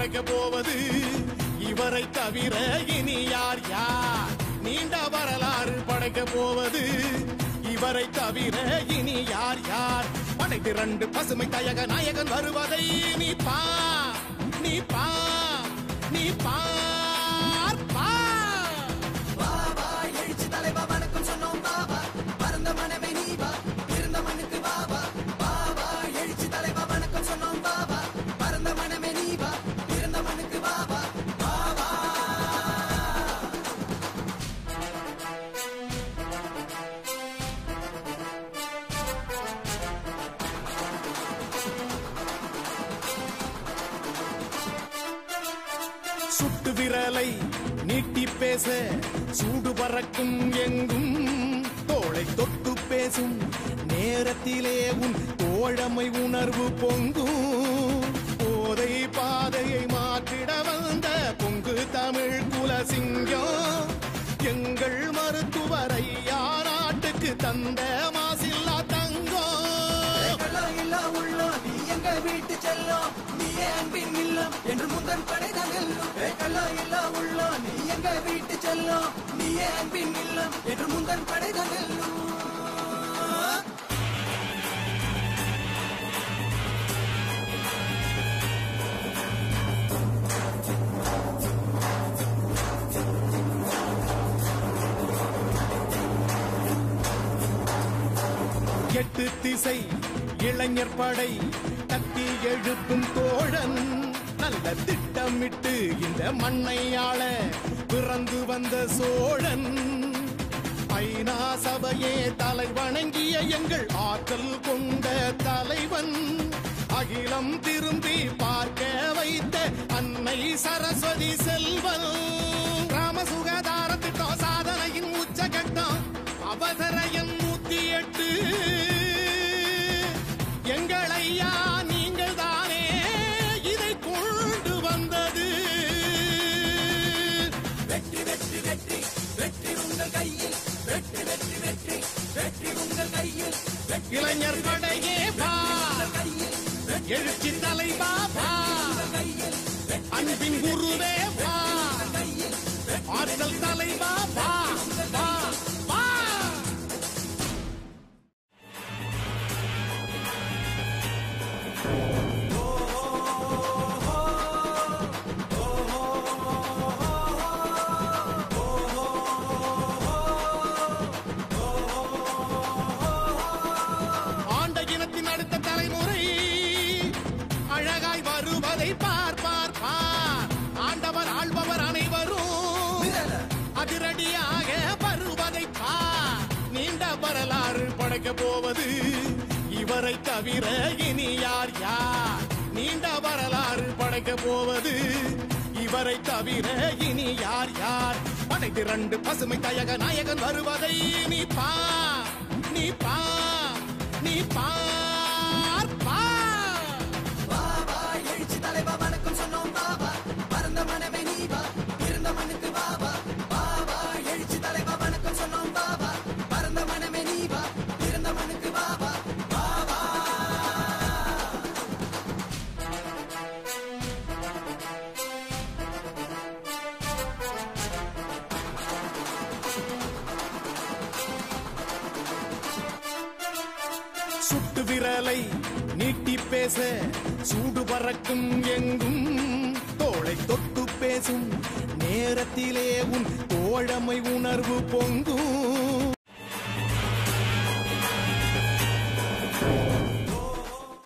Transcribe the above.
நடக்க போவது இவரை தவிர இனி யார் யார்? நீண்ட வரலாறு படைக்க போவது இவரை தவிர இனி யார் யார்? படை திரண்டு பசுமை தயக நாயகன் வருவதை நீ பா நீ பா நீ பா. சுட்டு விரலை நீட்டி பேச சூடு பறக்கும் எங்கும். தோளை தொட்டு பேசும் நேரத்திலே உன் தோழமை உணர்வு பொங்கும். போதை பாதையை மாற்றிட வந்த பொங்கு தமிழ் குலசிங்கம். எங்கள் மருத்துவரை யாராட்டுக்கு தந்த மாசில்லா தங்கம். உள்ள நீ எங்க வீட்டு செல்லம்? நீயே அன்பின் இல்லம்? என்று முதன் படை எங்க வீட்டு செல்லும். நீயே அன்பின் இல்லம் என்று முந்தன் படைதான் எட்டு திசை இளைஞர் படை தட்டி எழுப்பும் தோழன். நல்ல திட்டமிட்டு இந்த மண்ணையாள பிறந்து வந்த சோழன். ஐநா சபையே தலை வணங்கிய எங்கள் ஆற்றல் கொண்ட தலைவன். அகிலம் திரும்பி பார்க்க வைத்த அன்னை சரஸ்வதி செல்வன். கிராம சுகாதார திட்டம் சாதனையின் உச்சகட்டம் அவசர எண் நூத்தி எட்டு. எழுச்சி தலைவா போவது. இவரை தவிர இனி யார் யார்? நீண்ட வரலாறு படைக்க போவது. இவரை தவிர இனி யார் யார்? படை திரண்டு பசுமை தயக நாயகன் வருவதை நீ பா நீ பா நீ பா. சுட்டு விரலை நீட்டி பேச சூடு பறக்கும் எங்கும் தோளை தொட்டு பேசும் நேரத்திலே உன் தோழமை உணர்வு பொங்கும்.